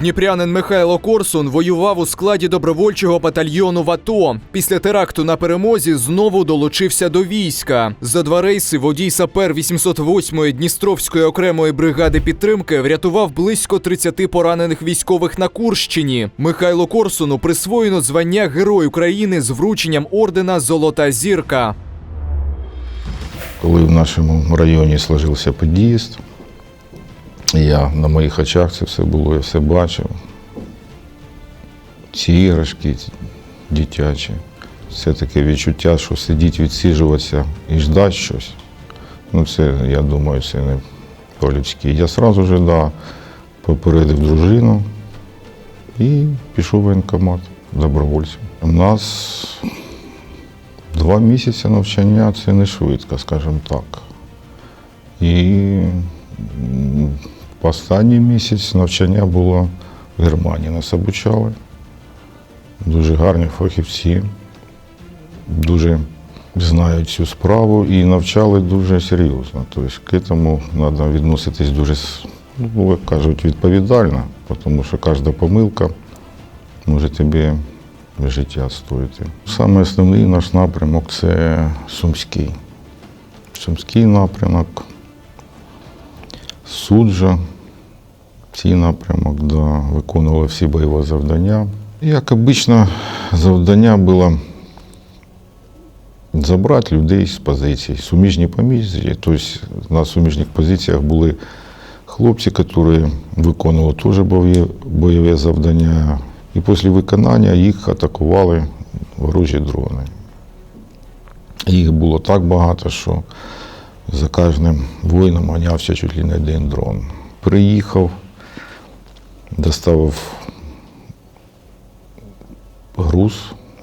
Дніпрянин Михайло Корсун воював у складі добровольчого батальйону в АТО. Після теракту на перемозі знову долучився до війська. За два рейси водій сапер 808-ї Дністровської окремої бригади підтримки врятував близько 30 поранених військових на Курщині. Михайло Корсуну присвоєно звання Герой України з врученням ордена Золота зірка. Коли в нашому районі сложився під'їзд, я на моїх очах це все було, я все бачив. Ці іграшки дитячі. Це таке відчуття, що сидіть, відсіжуватися і ждати щось. Ну, це, я думаю, це не по-людськи. Я одразу ж да, попередив дружину і пішов в воєнкомат добровольцем. У нас Два місяці навчання це не швидко, скажімо так. І останній місяць навчання було в Германії. Нас обучали. Дуже гарні фахівці, дуже знають цю справу і навчали дуже серйозно. Тобто к цьому треба відноситись дуже, ну, як кажуть, відповідально, тому що кожна помилка може тобі життя стоїти. Саме основний наш напрямок це Сумський. Сумський напрямок, суджа. Цей напрямок да, виконували всі бойові завдання. Як обично, завдання було забрати людей з позицій, суміжні позиції. Тобто на суміжних позиціях були хлопці, які виконували теж бойові завдання. І після виконання їх атакували ворожі дрони. Їх було так багато, що за кожним воїном ганявся чуть ли не один дрон. Приїхав, доставив груз,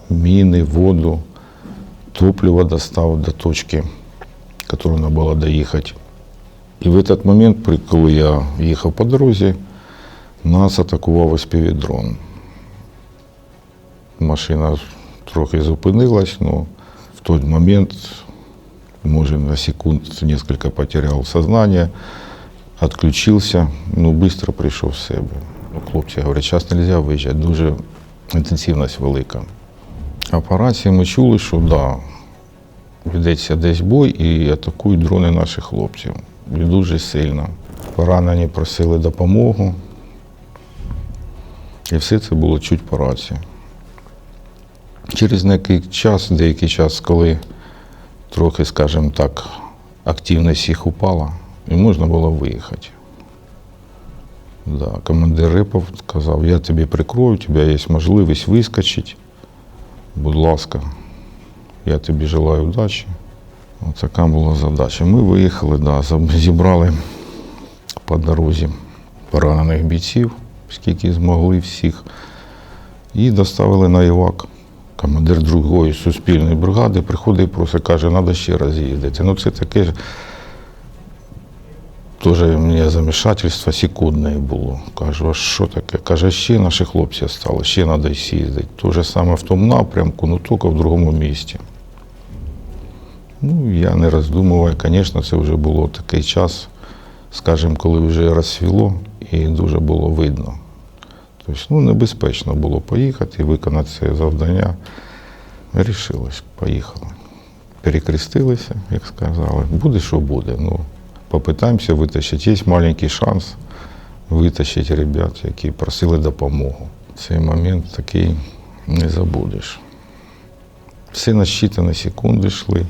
міни, воду, топливо доставив до точки, яку треба було доїхати. І в цей момент, коли я їхав по дорозі, нас атакував СПВ-дрон. Машина трохи зупинилась, но в той момент, може, на секунд несколько потерял сознание, отключился, ну, быстро прийшов в себе. Хлопці говорять, зараз не можна виїжджати, дуже інтенсивність велика. А ми чули, що да, ведеться десь бой і атакують дрони наших хлопців. І дуже сильно. Поранені просили допомогу. І все це було чуть по рації. Через деякий час, деякий час, коли трохи, скажімо так, активність їх упала, і можна було виїхати. Да, командир Рипов сказав, я тобі прикрою, у тебе є можливість вискочити. Будь ласка, я тобі желаю удачі. Ось така була задача. Ми виїхали, да, зібрали по дорозі поранених бійців, скільки змогли всіх, і доставили на Івак. Командир другої суспільної бригади приходить і просить, каже, треба ще раз їздити. Ну це таке ж теж мені замішательство секундне було. Кажу, а що таке? Каже, ще наші хлопці стали, ще треба їздити. Те ж саме в тому напрямку, ну тільки в другому місті. Ну, я не роздумував, звісно, це вже було такий час, скажімо, коли вже розсвіло і дуже було видно. Тобто, ну, небезпечно було поїхати виконати це завдання. Рішилось, поїхали. Перекрестилися, як сказали. Буде, що буде. Ну, попитаємося витащити. Є маленький шанс витащити ребят, які просили допомогу. Цей момент такий не забудеш. Все на считані секунди йшли.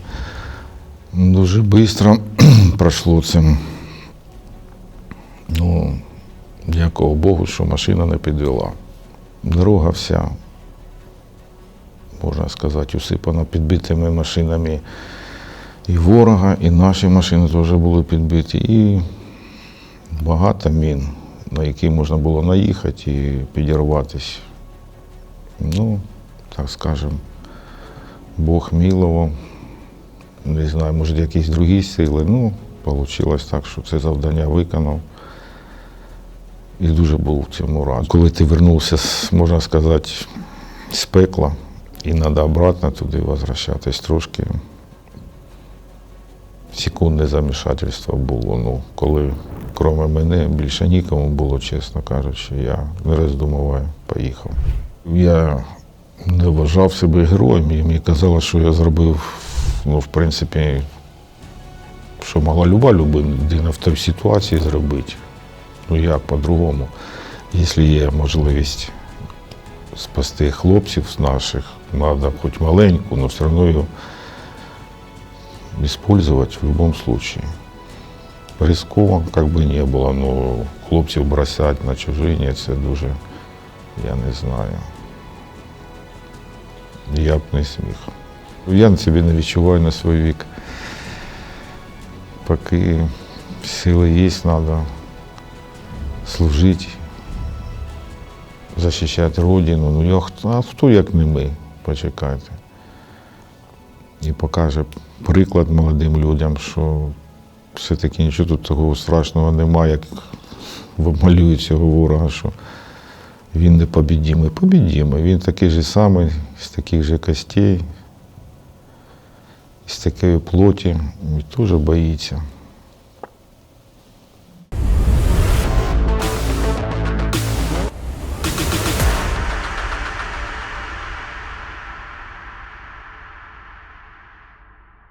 Дуже швидко пройшло це. Ну, дякую Богу, що машина не підвела. Дорога вся, можна сказати, усипана підбитими машинами і ворога, і наші машини теж були підбиті, і багато мін, на які можна було наїхати і підірватися. Ну, так скажемо, Бог милував. Не знаю, може, якісь другі сили. Ну, вийшло так, що це завдання виконав. І дуже був в цьому радий. Коли ти вернувся, можна сказати, з пекла, і треба обратно туди возвращатись трошки. Секундне замішательство було. Ну, коли крім мене, більше нікому було, чесно кажучи. Я не роздумуваю, поїхав. Я не вважав себе героєм, і мені казали, що я зробив, ну, в принципі, що могла люба людина в тій ситуації зробити. Ну як по-другому. Якщо є можливість спасти хлопців наших, треба хоч маленьку, але все одно использовать в любом случае. Рисково, как бы не було, но хлопців бросать на чужині, це дуже, я не знаю. Я б не сміх. Я себе не відчуваю на свій вік. Поки сили є, треба служити, захищати Родину. Ну, я, а хто як не ми, почекайте. І покаже приклад молодим людям, що все-таки нічого тут такого страшного немає, як малюють цього ворога, що він непобідімий. Побідімий. Він такий же самий, з таких же костей, з такої плоті, і теж боїться.